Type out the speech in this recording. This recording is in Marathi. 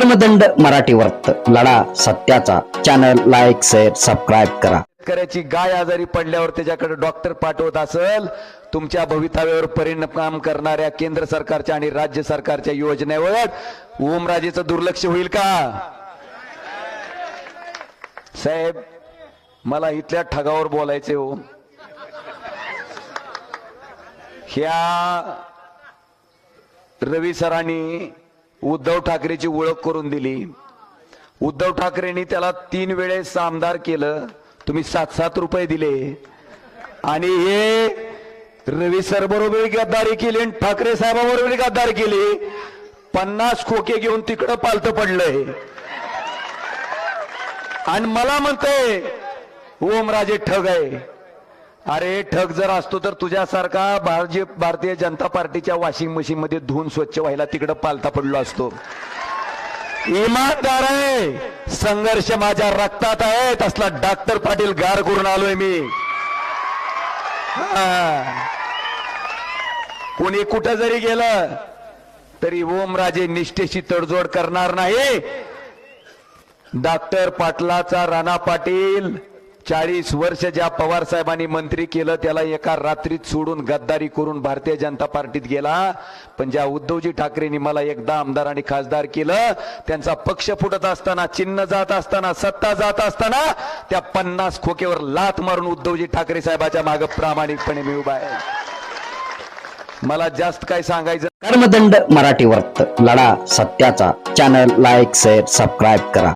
कर्मदंड मराठी वर्त लढा सत्याचा. चॅनल लाईक शेअर सबस्क्राईब करा. शेतकऱ्याची गाय आजारी पडल्यावर त्याच्याकडे डॉक्टर पाठवत असेल तुमच्या भवितव्यावर परिणाम करणाऱ्या केंद्र सरकारच्या आणि राज्य सरकारच्या योजनेवर ओमराजेचं दुर्लक्ष होईल का? साहेब मला इथल्या ठगावर बोलायचे हो. ह्या रवी सरांनी उद्धव ठाकरेची ओळख करून दिली. उद्धव ठाकरेंनी त्याला तीन वेळेस आमदार केलं. तुम्ही सात सात रुपये दिले. आणि हे रवी सर बरोबर गद्दारी केली आणि ठाकरे साहेबाबरोबर गद्दारी केली. पन्नास खोके घेऊन तिकडं पालत पडलंय. आणि मला म्हणतंय ओमराजे ठग आहे. अरे ठग जर असतो तर तुझ्यासारखा भाजप भारतीय जनता पार्टीच्या वॉशिंग मशीन मध्ये धुवून स्वच्छ व्हायला तिकडं पालता पडलो असतो. इमानदार आहे. संघर्ष माझ्या रक्तात आहे तसला डॉक्टर पाटील गार करून आलोय मी. कोणी कुठं जरी गेलं तरी ओमराजे निष्ठेशी तडजोड करणार नाही. डॉक्टर पाटलाचा राणा पाटील चाळीस वर्ष ज्या पवार साहेबांनी मंत्री केलं त्याला एका रात्रीत सोडून गद्दारी करून भारतीय जनता पार्टीत गेला. पण ज्या उद्धवजी ठाकरेंनी मला एकदा आमदार आणि खासदार केलं त्यांचा पक्ष फुटत असताना चिन्ह जात असताना सत्ता जात असताना त्या पन्नास खोकेवर लात मारून उद्धवजी ठाकरे साहेबाच्या मागे प्रामाणिकपणे मी उभा आहे. मला जास्त काय सांगायचं कर्मदंड मराठी वर्त लढा सत्याचा. चॅनल लाईक शेअर सबस्क्राईब करा.